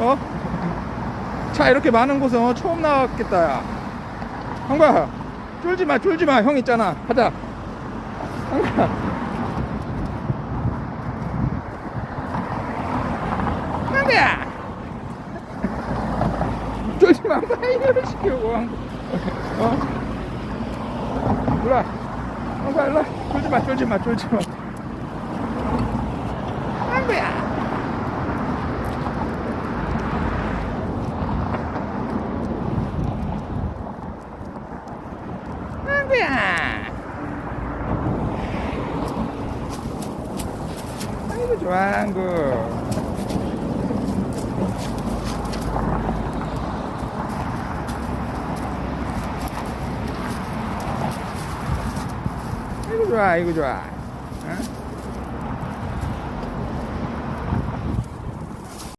어? 차 이렇게 많은 곳은 어, 처음 나왔겠다, 야. 한거야, 쫄지 마, 쫄지 마. 형 있잖아. 가자. 한거야. 한거야. 쫄지 마. 파이어를 시키고. 어? 일로와. 한거야, 일로와. 쫄지 마, 쫄지 마, 쫄지 마. 한거야. 한 거야. 아이고 좋아 한구. 아이고 좋아 아이고 좋아.